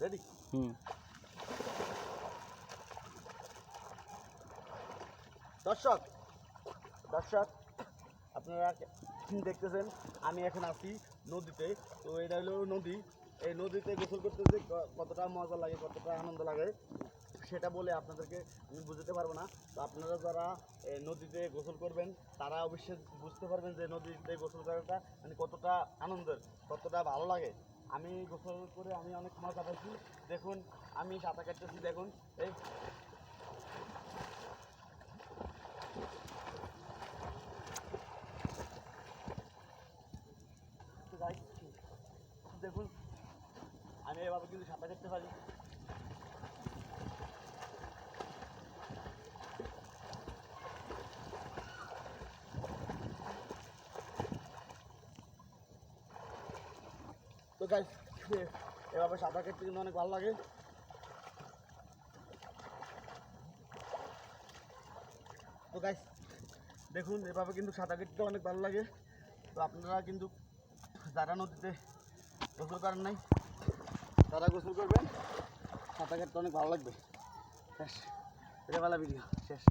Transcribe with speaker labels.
Speaker 1: Ready
Speaker 2: হুম
Speaker 1: দর্শক দর্শক আপনারা দেখতেছেন আমি এখন আছি নদীতে। তো এটা হলো নদী। এই নদীতে গোসল করতে যে কতটা মজা লাগে কতটা আনন্দ লাগে সেটা বলে আপনাদেরকে আমি বুঝতে পারব না। তো আপনারা যারা এই নদীতে গোসল করবেন তারা অবশ্যই বুঝতে পারবেন যে নদীতে গোসল করাটা মানে কতটা আনন্দের কতটা ভালো লাগে। আমি গোসল করে আমি অনেক মজা পাইছি। দেখুন, আমি সাঁতার কাটতেছি, দেখুন, এই। দেখুন, আমি এভাবে কিন্তু সাঁতার কাটতে পারি। তো গাইস এভাবে সাঁতার কাটতে কিন্তু অনেক ভালো লাগে। তো গাইস দেখুন, এভাবে কিন্তু সাঁতার কাটতে অনেক ভালো লাগে। তো আপনারা কিন্তু যারা নদীতে গোসল করেন নাই, তারা গোসল করবেন। সাঁতার কাটতে অনেক ভালো লাগবে। শেষ এটা বেলা ভিডিও শেষ।